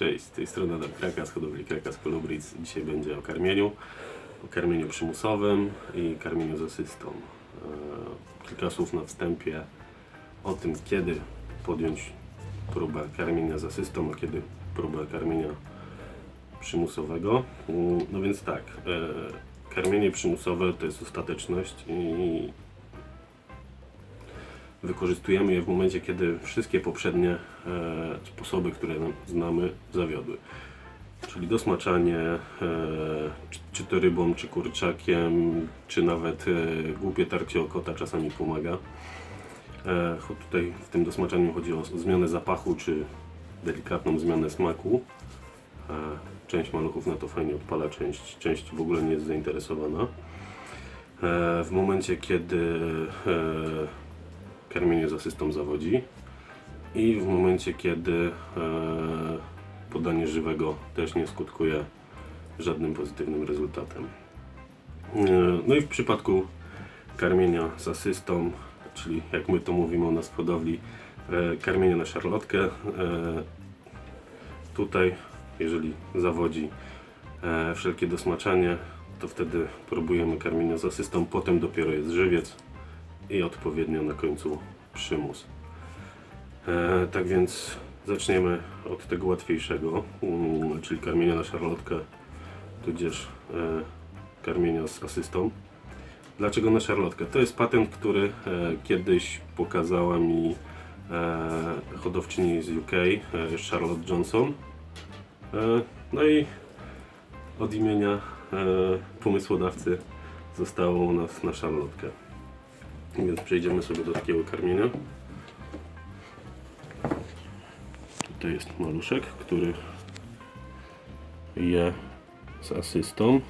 Cześć, z tej strony Adam Kraka z hodowli Kraka z Colubrids. Dzisiaj będzie o karmieniu, o karmieniu przymusowym i karmieniu z asystą. Eee, Kilka słów na wstępie o tym, kiedy podjąć próbę karmienia z asystą, a kiedy próbę karmienia przymusowego. Mm, No więc tak, e, karmienie przymusowe to jest ostateczność i wykorzystujemy je w momencie, kiedy wszystkie poprzednie e, sposoby, które nam znamy, zawiodły. Czyli dosmaczanie, e, czy, to rybą, czy kurczakiem, czy nawet e, głupie tarcie o kota czasami pomaga. Tutaj w tym dosmaczaniu chodzi o zmianę zapachu, czy delikatną zmianę smaku. Część maluchów na to fajnie odpala, część, część w ogóle nie jest zainteresowana. W momencie, kiedy karmienie z asystą zawodzi i w momencie, kiedy e, podanie żywego też nie skutkuje żadnym pozytywnym rezultatem. E, no i w przypadku karmienia z asystą, czyli jak my to mówimy u nas w hodowli, e, karmienie na szarlotkę, tutaj jeżeli zawodzi wszelkie dosmaczanie, to wtedy próbujemy karmienia z asystą, potem dopiero jest żywiec i odpowiednio na końcu przymus. E, tak więc zaczniemy od tego łatwiejszego, mm, czyli karmienia na szarlotkę, tudzież e, karmienia z asystą. Dlaczego na szarlotkę? To jest patent, który e, kiedyś pokazała mi e, hodowczyni z UK, e, Charlotte Johnson. E, no i od imienia e, pomysłodawcy zostało u nas na szarlotkę. Więc przejdziemy sobie do takiego karmienia. Tutaj jest maluszek, który je z asystą.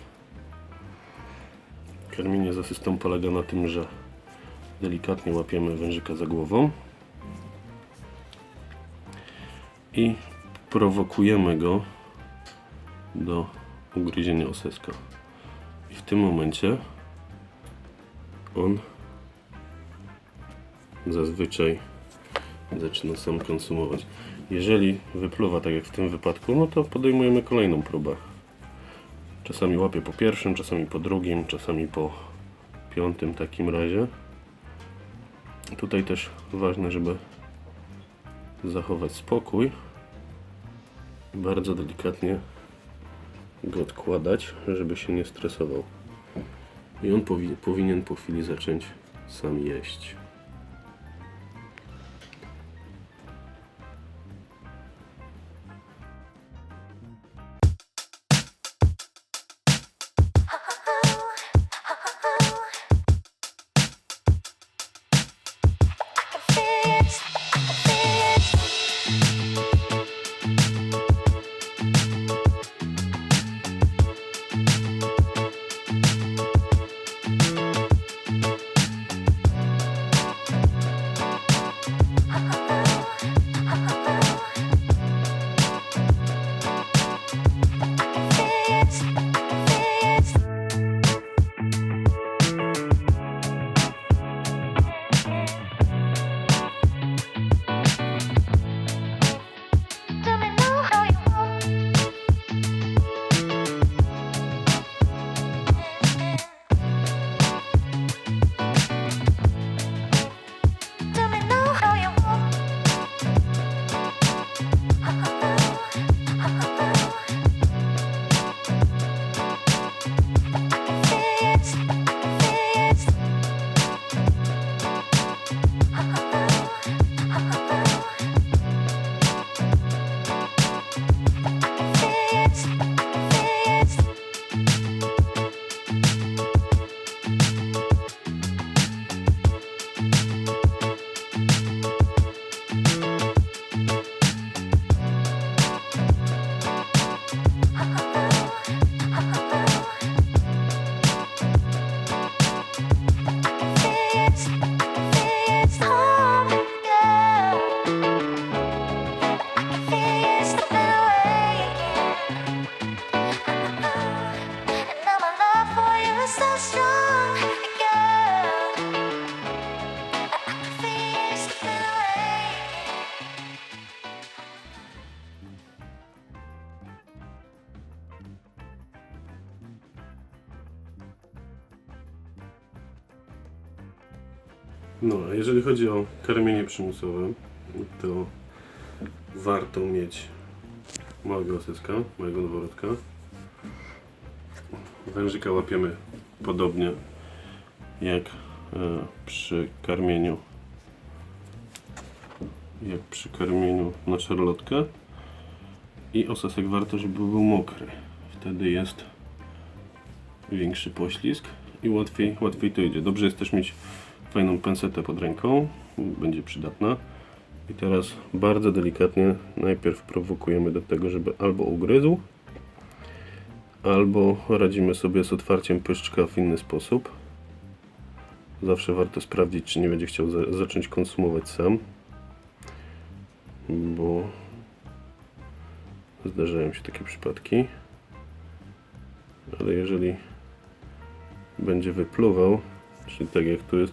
Karmienie z asystą polega na tym, że delikatnie łapiemy wężyka za głową i prowokujemy go do ugryzienia oseska. I w tym momencie on zazwyczaj zaczyna sam konsumować. Jeżeli wypluwa tak jak w tym wypadku, no to podejmujemy kolejną próbę. Czasami łapię po pierwszym, czasami po drugim, czasami po piątym takim razie. Tutaj też ważne, żeby zachować spokój. Bardzo delikatnie go odkładać, żeby się nie stresował. I on powi- powinien po chwili zacząć sam jeść. No, a jeżeli chodzi o karmienie przymusowe, to warto mieć małego osyska, małego noworodka. Wężyka łapiemy podobnie jak e, przy karmieniu jak przy karmieniu na szarlotkę i osasek warto, żeby był mokry. Wtedy jest większy poślizg i łatwiej, łatwiej to idzie. Dobrze jest też mieć fajną pensetę pod ręką, będzie przydatna. I teraz bardzo delikatnie najpierw prowokujemy do tego, żeby albo ugryzł, albo radzimy sobie z otwarciem pyszczka w inny sposób. Zawsze warto sprawdzić, czy nie będzie chciał za zacząć konsumować sam, bo zdarzają się takie przypadki. Ale jeżeli będzie wypluwał, czyli tak jak tu jest,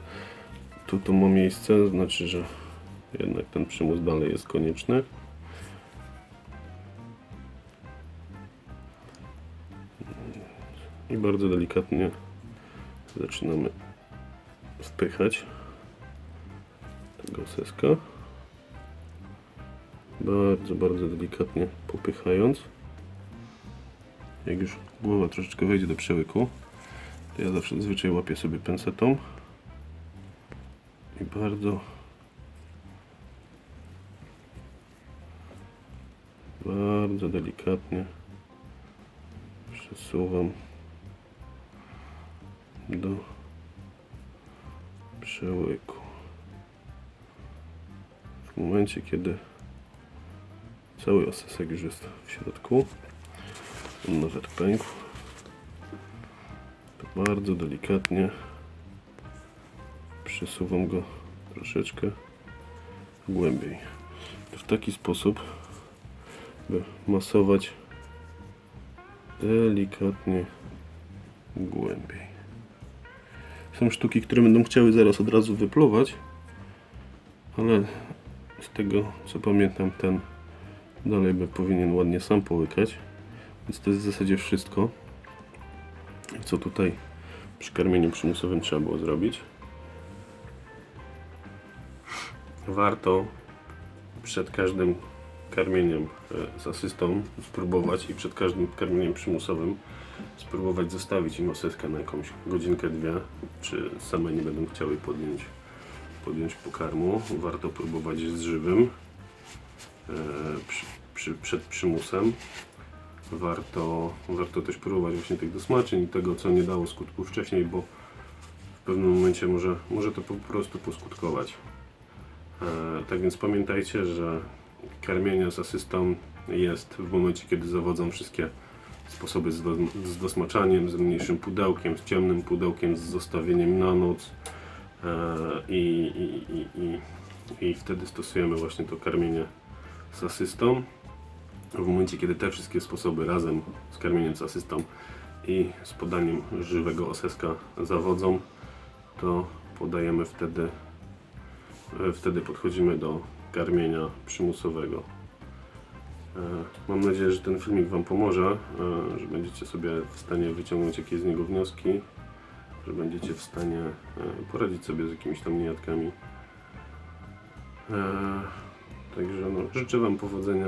tu to ma miejsce, znaczy, że jednak ten przymus dalej jest konieczny. I bardzo delikatnie zaczynamy wpychać tego seska. Bardzo, bardzo delikatnie popychając. Jak już głowa troszeczkę wejdzie do przełyku, ja zawsze zazwyczaj łapię sobie pensetą i bardzo bardzo delikatnie przesuwam do przełyku. W momencie, kiedy cały osesek już jest w środku, on nawet pękł, bardzo delikatnie przesuwam go troszeczkę głębiej. W taki sposób, by masować delikatnie głębiej. Są sztuki, które będą chciały zaraz od razu wypluwać, ale z tego co pamiętam, ten dalej by powinien ładnie sam połykać. Więc to jest w zasadzie wszystko, co tutaj przy karmieniu przymusowym trzeba było zrobić. Warto przed każdym karmieniem e, z asystą spróbować i przed każdym karmieniem przymusowym spróbować zostawić im osyskę na jakąś godzinkę, dwie, czy same nie będą chciały podjąć, podjąć pokarmu. Warto próbować z żywym e, przed przymusem. Warto, warto też próbować właśnie tych dosmaczeń i tego, co nie dało skutku wcześniej, bo w pewnym momencie może, może to po prostu poskutkować. E, tak więc pamiętajcie, że karmienie z asystą jest w momencie, kiedy zawodzą wszystkie sposoby z, do, z dosmaczaniem, z mniejszym pudełkiem, z ciemnym pudełkiem, z zostawieniem na noc e, i, i, i, i, i wtedy stosujemy właśnie to karmienie z asystą. W momencie, kiedy te wszystkie sposoby razem z karmieniem z asystą i z podaniem żywego oseska zawodzą, to podajemy wtedy E, wtedy podchodzimy do karmienia przymusowego. E, Mam nadzieję, że ten filmik Wam pomoże, e, że będziecie sobie w stanie wyciągnąć jakieś z niego wnioski, że będziecie w stanie poradzić sobie z jakimiś tam niejadkami. Także no, życzę Wam powodzenia,